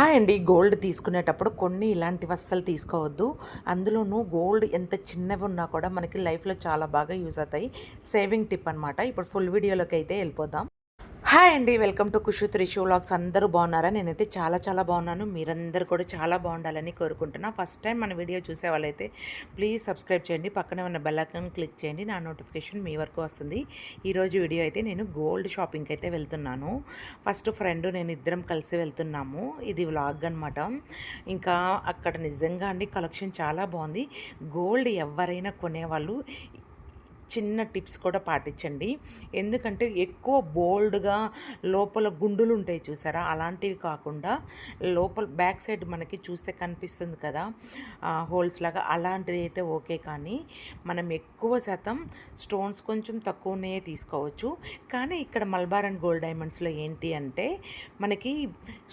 Hi అండి gold తీసుకునేటప్పుడు కొన్ని ఇలాంటివి అస్సలు తీసుకోవద్దు. అందులోనూ గోల్డ్ ఎంత చిన్నవి ఉన్నా కూడా మనకి లైఫ్లో చాలా బాగా యూజ్ అవుతాయి. సేవింగ్ టిప్ అనమాట ఇప్పుడు ఫుల్ వీడియోలోకి అయితే వెళ్ళిపోదాం. హాయ్ అండి welcome to Kushu Trishu vlogs. అందరూ బాగున్నారా? నేనైతే చాలా చాలా బాగున్నాను. మీరందరూ కూడా చాలా బాగుండాలని కోరుకుంటున్నా. ఫస్ట్ టైం మన వీడియో చూసే వాళ్ళైతే ప్లీజ్ సబ్స్క్రైబ్ చేయండి. పక్కనే ఉన్న బెల్ ఐకాన్ క్లిక్ చేయండి. నా నోటిఫికేషన్ మీ వరకు వస్తుంది. ఈరోజు వీడియో అయితే నేను గోల్డ్ షాపింగ్కి అయితే వెళ్తున్నాను. ఫస్ట్ ఫ్రెండ్ నేను ఇద్దరం కలిసి వెళ్తున్నాము. ఇది వ్లాగ్ అనమాట ఇంకా అక్కడ నిజంగా అండి కలెక్షన్ చాలా బాగుంది. గోల్డ్ ఎవరైనా కొనేవాళ్ళు చిన్న టిప్స్ కూడా పాటించండి. ఎందుకంటే ఎక్కువ బోల్డ్గా లోపల గుండులు ఉంటాయి చూసారా? అలాంటివి కాకుండా లోపల బ్యాక్ సైడ్ మనకి చూస్తే కనిపిస్తుంది కదా? హోల్స్ లాగా అలాంటిది అయితే ఓకే కానీ మనం ఎక్కువ శాతం స్టోన్స్ కొంచెం తక్కువనే తీసుకోవచ్చు. కానీ ఇక్కడ మల్బార్ అండ్ గోల్డ్ డైమండ్స్లో ఏంటి అంటే మనకి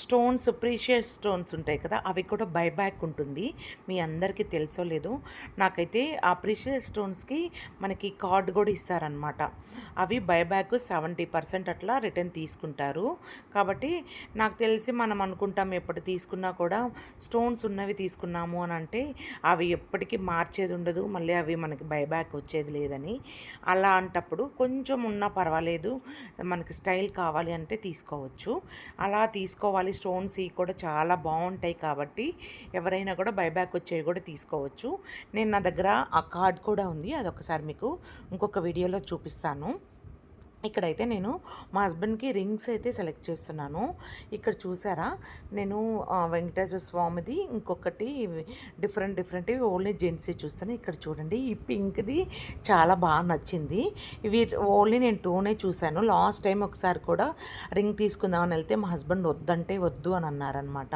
స్టోన్స్ ప్రీషియస్ స్టోన్స్ ఉంటాయి కదా? అవి కూడా బైబ్యాక్ ఉంటుంది. మీ అందరికీ తెలుసో లేదు? నాకైతే ఆ ప్రీషియస్ స్టోన్స్కి మనకి కార్డు కూడా ఇస్తారనమాట అవి బైబ్యాక్ సెవెంటీ పర్సెంట్ అట్లా రిటర్న్ తీసుకుంటారు. కాబట్టి నాకు తెలిసి మనం అనుకుంటాం ఎప్పుడు తీసుకున్నా కూడా స్టోన్స్ ఉన్నవి తీసుకున్నాము అని అంటే అవి ఎప్పటికీ మార్చేది ఉండదు. మళ్ళీ అవి మనకి బైబ్యాక్ వచ్చేది లేదని. అలా అంటప్పుడు కొంచెం ఉన్నా పర్వాలేదు. మనకి స్టైల్ కావాలి అంటే తీసుకోవచ్చు. అలా తీసుకోవాలి. స్టోన్స్ ఇవి కూడా చాలా బాగుంటాయి కాబట్టి ఎవరైనా కూడా బైబ్యాక్ వచ్చేవి కూడా తీసుకోవచ్చు. నేను నా దగ్గర ఆ కార్డ్ కూడా ఉంది. అది ఒకసారి మీకు ఇంకొక వీడియోలో చూపిస్తాను. ఇక్కడైతే నేను మా హస్బెండ్కి రింగ్స్ అయితే సెలెక్ట్ చేస్తున్నాను. ఇక్కడ చూసారా? నేను వెంకటేశ్వర స్వామిది ఇంకొకటి డిఫరెంట్ డిఫరెంట్ ఓన్లీ జెంట్స్ చూస్తాను. ఇక్కడ చూడండి ఈ పింక్ది చాలా బాగా నచ్చింది. ఇవి ఓన్లీ నేను టూనే చూశాను. లాస్ట్ టైం ఒకసారి కూడా రింగ్ తీసుకుందామని వెళ్తే మా హస్బెండ్ వద్దంటే వద్దు అని అన్నారనమాట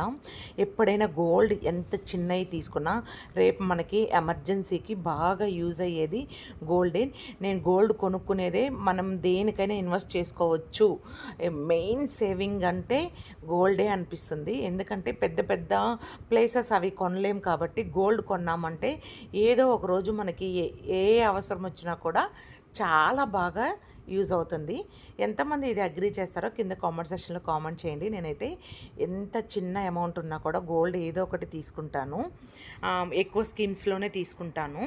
ఎప్పుడైనా గోల్డ్ ఎంత చిన్నవి తీసుకున్నా రేపు మనకి ఎమర్జెన్సీకి బాగా యూజ్ అయ్యేది గోల్డే. నేను గోల్డ్ కొనుక్కునేదే మనం దేని దేనికైనా ఇన్వెస్ట్ చేసుకోవచ్చు. మెయిన్ సేవింగ్ అంటే గోల్డే అనిపిస్తుంది. ఎందుకంటే పెద్ద పెద్ద ప్లేసెస్ అవి కొనలేం కాబట్టి గోల్డ్ కొన్నామంటే ఏదో ఒక రోజు మనకి ఏ- ఏ అవసరం వచ్చినా కూడా చాలా బాగా యూజ్ అవుతుంది. ఎంతమంది ఇది అగ్రీ చేస్తారో కింద కామెంట్ సెక్షన్లో కామెంట్ చేయండి. నేనైతే ఎంత చిన్న అమౌంట్ ఉన్నా కూడా గోల్డ్ ఏదో ఒకటి తీసుకుంటాను. ఎక్కువ స్కీమ్స్లోనే తీసుకుంటాను.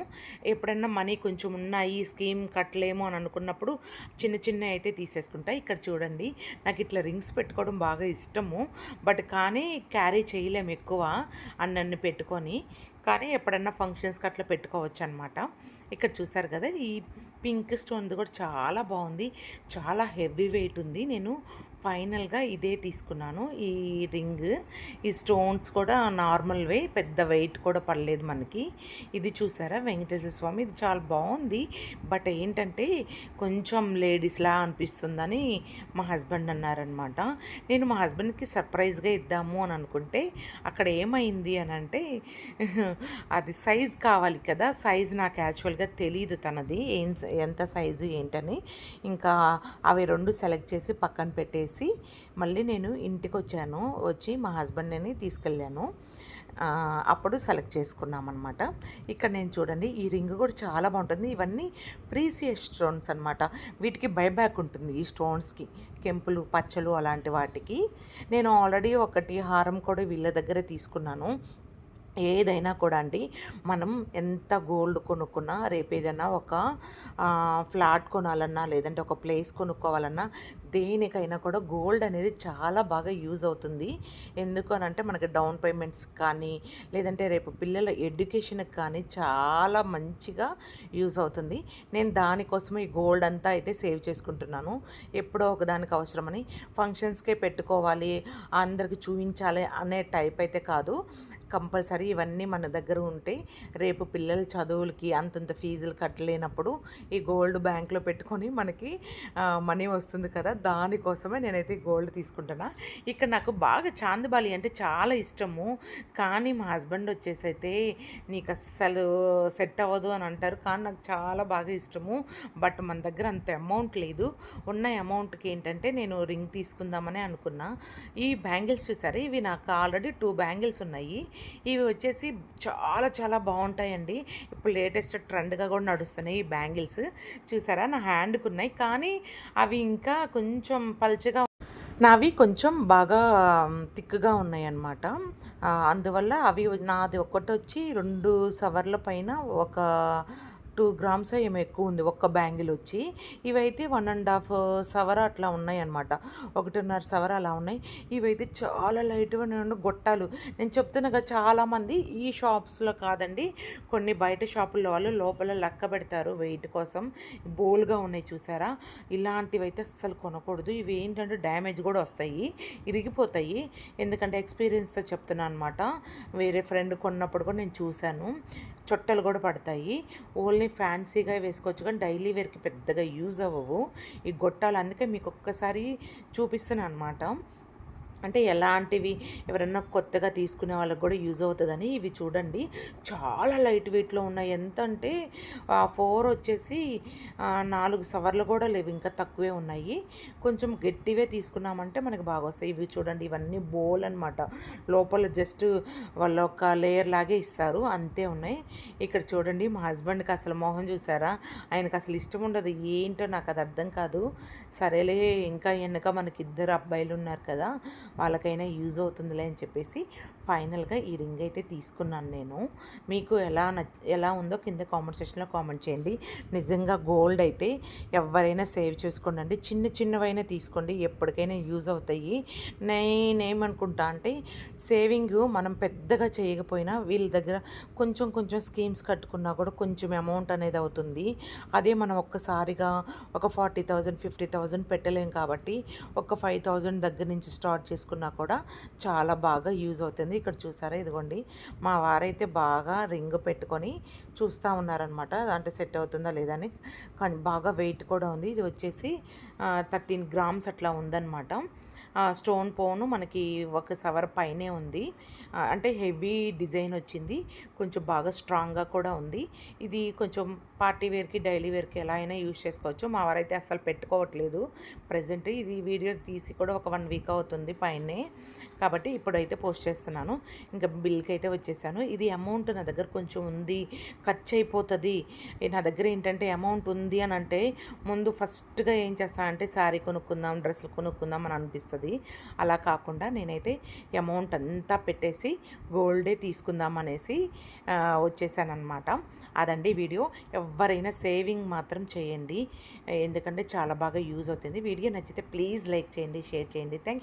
ఎప్పుడైనా మనీ కొంచెం ఉన్నాయి స్కీమ్ కట్టలేము అని అనుకున్నప్పుడు చిన్న చిన్న అయితే తీసేసుకుంటా. ఇక్కడ చూడండి నాకు ఇట్లా రింగ్స్ పెట్టుకోవడం బాగా ఇష్టము. బట్ కానీ క్యారీ చేయలేము ఎక్కువ అన్నన్ని పెట్టుకొని. కానీ ఎప్పుడన్నా ఫంక్షన్స్కి అట్లా పెట్టుకోవచ్చు అనమాట ఇక్కడ చూసారు కదా ఈ పింక్ స్టోన్ది కూడా చాలా బాగుంది. చాలా హెవీ వెయిట్ ఉంది. నేను ఫైనల్గా ఇదే తీసుకున్నాను. ఈ రింగ్ ఈ స్టోన్స్ కూడా నార్మల్ వే పెద్ద వెయిట్ కూడా పడలేదు మనకి. ఇది చూసారా? వెంకటేశ్వర స్వామి ఇది చాలా బాగుంది. బట్ ఏంటంటే కొంచెం లేడీస్లా అనిపిస్తుందని మా హస్బెండ్ అన్నారనమాట నేను మా హస్బెండ్కి సర్ప్రైజ్గా ఇద్దాము అని అనుకుంటే అక్కడ ఏమైంది అని అంటే అది సైజ్ కావాలి కదా సైజ్ నాకు యాక్చువల్గా తెలియదు తనది. ఏం ఎంత సైజు ఏంటని. ఇంకా అవి రెండు సెలెక్ట్ చేసి పక్కన పెట్టేసి మళ్ళీ నేను ఇంటికి వచ్చాను వచ్చి మా హస్బెండ్ని తీసుకెళ్ళాను. అప్పుడు సెలెక్ట్ చేసుకున్నాం అనమాట ఇక్కడ నేను చూడండి ఈ రింగ్ కూడా చాలా బాగుంటుంది. ఇవన్నీ ప్రీసియస్ స్టోన్స్ అనమాట వీటికి బైబ్యాక్ ఉంటుంది ఈ స్టోన్స్కి. కెంపులు పచ్చలు అలాంటి వాటికి. నేను ఆల్రెడీ ఒకటి హారం కూడా వీళ్ళ దగ్గర తీసుకున్నాను. ఏదైనా కూడా అండి మనం ఎంత గోల్డ్ కొనుక్కున్నా రేపు ఏదైనా ఒక ఫ్లాట్ కొనాలన్నా లేదంటే ఒక ప్లేస్ కొనుక్కోవాలన్నా దేనికైనా కూడా గోల్డ్ అనేది చాలా బాగా యూజ్ అవుతుంది. ఎందుకు అని అంటే మనకి డౌన్ పేమెంట్స్ కానీ లేదంటే రేపు పిల్లల ఎడ్యుకేషన్కి కానీ చాలా మంచిగా యూజ్ అవుతుంది. నేను దానికోసం ఈ గోల్డ్ అంతా అయితే సేవ్ చేసుకుంటున్నాను. ఎప్పుడో ఒక దానికి అవసరమని ఫంక్షన్స్కే పెట్టుకోవాలి అందరికి చూపించాలి అనే టైప్ అయితే కాదు. కంపల్సరీ ఇవన్నీ మన దగ్గర ఉంటే రేపు పిల్లల చదువులకి అంతంత ఫీజులు కట్టలేనప్పుడు ఈ గోల్డ్ బ్యాంక్లో పెట్టుకొని మనకి మనీ వస్తుంది కదా దానికోసమే నేనైతే గోల్డ్ తీసుకుంటున్నా. ఇక్కడ నాకు బాగా చాందబాలి అంటే చాలా ఇష్టము. కానీ మా హస్బెండ్ వచ్చేసి అయితే నీకు అస్సలు సెట్ అవ్వదు అని అంటారు. కానీ నాకు చాలా బాగా ఇష్టము. బట్ మన దగ్గర అంత అమౌంట్ లేదు. ఉన్న అమౌంట్కి ఏంటంటే నేను రింగ్ తీసుకుందామని అనుకున్నా. ఈ బ్యాంగిల్స్ చూసారు? ఇవి నాకు ఆల్రెడీ టూ బ్యాంగిల్స్ ఉన్నాయి. ఇవి వచ్చేసి చాలా చాలా బాగుంటాయండి. ఇప్పుడు లేటెస్ట్ ట్రెండ్గా కూడా నడుస్తున్నాయి ఈ బ్యాంగిల్స్. చూసారా? నా హ్యాండ్కి ఉన్నాయి కానీ అవి ఇంకా కొంచెం పల్చగా నావి కొంచెం బాగా థిక్‌గా ఉన్నాయన్నమాట. అందువల్ల అవి నాది ఒక్కటొచ్చి 2 సవర్ల పైన ఒక టూ గ్రామ్స్ ఏమో ఎక్కువ ఉంది ఒక్క బ్యాంగిల్ వచ్చి ఇవైతే వన్ అండ్ హాఫ్ సవర అట్లా ఉన్నాయన్నమాట. 1.5 సవర అలా ఉన్నాయి. ఇవైతే చాలా లైట్‌గా గొట్టాలు. నేను చెప్తున్నాగా చాలామంది ఈ షాప్స్‌లో కాదండి. కొన్ని బయట షాపుల్లో వాళ్ళు లోపల లెక్క పెడతారు వెయిట్ కోసం. బోల్‌గా ఉన్నాయి చూసారా? అయితే అస్సలు కొనకూడదు. ఇవి ఏంటంటే డ్యామేజ్ కూడా వస్తాయి. ఇరిగిపోతాయి. ఎందుకంటే ఎక్స్‌పీరియన్స్‌తో చెప్తున్నా అనమాట. వేరే ఫ్రెండ్ కొన్నప్పుడు కూడా నేను చూశాను చొట్టలు కూడా పడతాయి. ఓన్లీ ఫ్యాన్సీగా వేసుకోవచ్చు కానీ డైలీ వేర్‌కి పెద్దగా యూజ్ అవ్వవు. ఈ గొట్టాలు అందుకే మీకు ఒక్కసారి చూపిస్తున్నా అనమాట. అంటే ఎలాంటివి ఎవరన్నా కొత్తగా తీసుకునే వాళ్ళకి కూడా యూజ్ అవుతుందని ఇవి చూడండి. చాలా లైట్ వెయిట్‌లో ఉన్నాయి. ఎంత అంటే ఫోర్ వచ్చేసి నాలుగు సవర్లు కూడా లేవు. ఇంకా తక్కువే ఉన్నాయి. కొంచెం గట్టివే తీసుకున్నామంటే మనకు బాగొస్తాయి. ఇవి చూడండి ఇవన్నీ బోల్ అనమాట. లోపల జస్ట్ వాళ్ళ ఒక లేయర్ లాగే ఇస్తారు. అంతే ఉన్నాయి. ఇక్కడ చూడండి మా హస్బెండ్‌కి అసలు మొహం చూసారా? ఆయనకి అసలు ఇష్టం ఉండదు. ఏంటో నాకు అది అర్థం కాదు. సరేలే ఇంకా వెనుక మనకి ఇద్దరు అబ్బాయిలు ఉన్నారు కదా! వాళ్ళకైనా యూజ్ అవుతుందిలే అని చెప్పేసి ఫైనల్‌గా ఈ రింగ్ అయితే తీసుకున్నాను నేను. మీకు ఎలా నచ్ ఎలా ఉందో కింద కామెంట్ సెక్షన్‌లో కామెంట్ చేయండి. నిజంగా గోల్డ్ అయితే ఎవరైనా సేవ్ చేసుకోండి చిన్న చిన్నవైనా తీసుకోండి. ఎప్పటికైనా యూజ్ అవుతాయి. నేనేమనుకుంటా అంటే సేవింగ్ మనం పెద్దగా చేయకపోయినా వీళ్ళ దగ్గర కొంచెం కొంచెం స్కీమ్స్ కట్టుకున్నా కూడా కొంచెం అమౌంట్ అనేది అవుతుంది. అదే మనం ఒక్కసారిగా ఒక 40,000, 50,000 పెట్టలేం కాబట్టి ఒక 5,000 దగ్గర నుంచి స్టార్ట్ చేసుకున్నా కూడా చాలా బాగా యూజ్ అవుతుంది. ఇక్కడ చూసారా ఇదిగోండి మా వారైతే బాగా రింగ్ పెట్టుకొని చూస్తా ఉన్నారనమాట. అంటే సెట్ అవుతుందా లేదా అని. కానీ బాగా వెయిట్ కూడా ఉంది. ఇది వచ్చేసి థర్టీన్ గ్రామ్స్ అట్లా ఉందన్నమాట స్టోన్ పోను మనకి ఒక సవర్ పైనే ఉంది. అంటే హెవీ డిజైన్ వచ్చింది. కొంచెం బాగా స్ట్రాంగ్‌గా కూడా ఉంది. ఇది కొంచెం పార్టీ వేర్‌కి, డైలీ వేర్‌కి ఎలా అయినా యూజ్ చేసుకోవచ్చు. మా వారైతే అస్సలు పెట్టుకోవట్లేదు. ప్రజెంట్ ఇది వీడియో తీసి కూడా ఒక వన్ వీక్ అవుతుంది పైనే. కాబట్టి ఇప్పుడైతే పోస్ట్ చేస్తున్నాను. ఇంకా బిల్కి అయితే వచ్చేసాను. ఇది అమౌంట్ నా దగ్గర కొంచెం ఉంది. ఖర్చు అయిపోతుంది నా దగ్గర ఏంటంటే అమౌంట్ ఉంది అని అంటే ముందు ఫస్ట్‌గా ఏం చేస్తానంటే శారీ కొనుక్కుందాం, డ్రెస్సులు కొనుక్కుందాం అని అనిపిస్తుంది అలా కాకుండా నేనైతే అమౌంట్ అంతా పెట్టేసి గోల్డే తీసుకుందాం అనేసి వచ్చేసానమాట అదండి వీడియో. ఎవ్వరైనా సేవింగ్ మాత్రం చేయండి. ఎందుకంటే చాలా బాగా యూజ్ అవుతుంది. వీడియో నచ్చితే ప్లీజ్ లైక్ చేయండి, షేర్ చేయండి. Thank you.